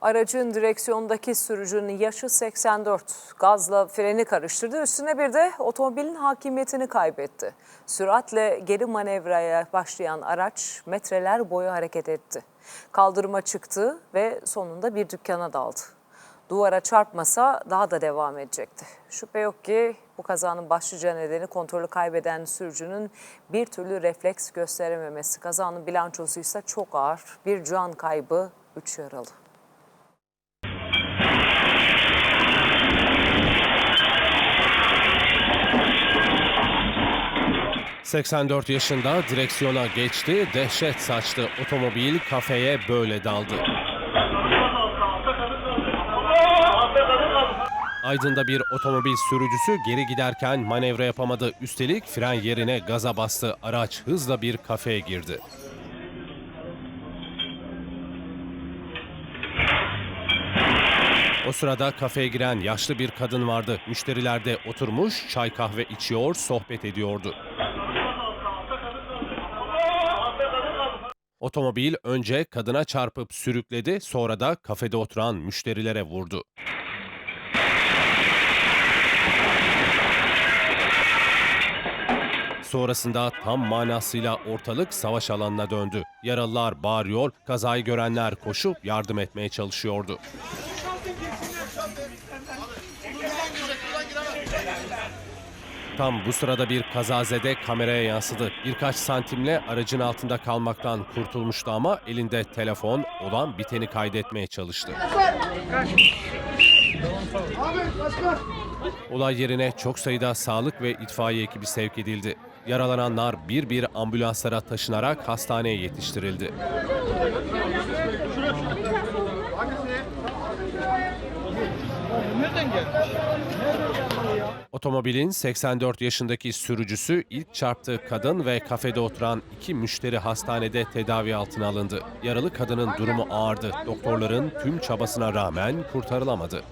Aracın direksiyondaki sürücünün yaşı 84. Gazla freni karıştırdı. Üstüne bir de otomobilin hakimiyetini kaybetti. Süratle geri manevraya başlayan araç metreler boyu hareket etti. Kaldırıma çıktı ve sonunda bir dükkana daldı. Duvara çarpmasa daha da devam edecekti. Şüphe yok ki bu kazanın başlıca nedeni kontrolü kaybeden sürücünün bir türlü refleks gösterememesi. Kazanın bilançosu ise çok ağır. Bir can kaybı, üç yaralı. 84 yaşında direksiyona geçti, dehşet saçtı. Otomobil kafeye böyle daldı. Aydın'da bir otomobil sürücüsü geri giderken manevra yapamadı. Üstelik fren yerine gaza bastı. Araç hızla bir kafeye girdi. O sırada kafeye giren yaşlı bir kadın vardı. Müşteriler de oturmuş çay kahve içiyor, sohbet ediyordu. Otomobil önce kadına çarpıp sürükledi, sonra da kafede oturan müşterilere vurdu. Sonrasında tam manasıyla ortalık savaş alanına döndü. Yaralılar bağırıyor, kazayı görenler koşup yardım etmeye çalışıyordu. Tam bu sırada bir kazazede kameraya yansıdı. Birkaç santimle aracın altında kalmaktan kurtulmuştu ama elinde telefon olan biteni kaydetmeye çalıştı. Olay yerine çok sayıda sağlık ve itfaiye ekibi sevk edildi. Yaralananlar bir bir ambulanslara taşınarak hastaneye yetiştirildi. Otomobilin 84 yaşındaki sürücüsü ilk çarptığı kadın ve kafede oturan iki müşteri hastanede tedavi altına alındı. Yaralı kadının durumu ağırdı. Doktorların tüm çabasına rağmen kurtarılamadı.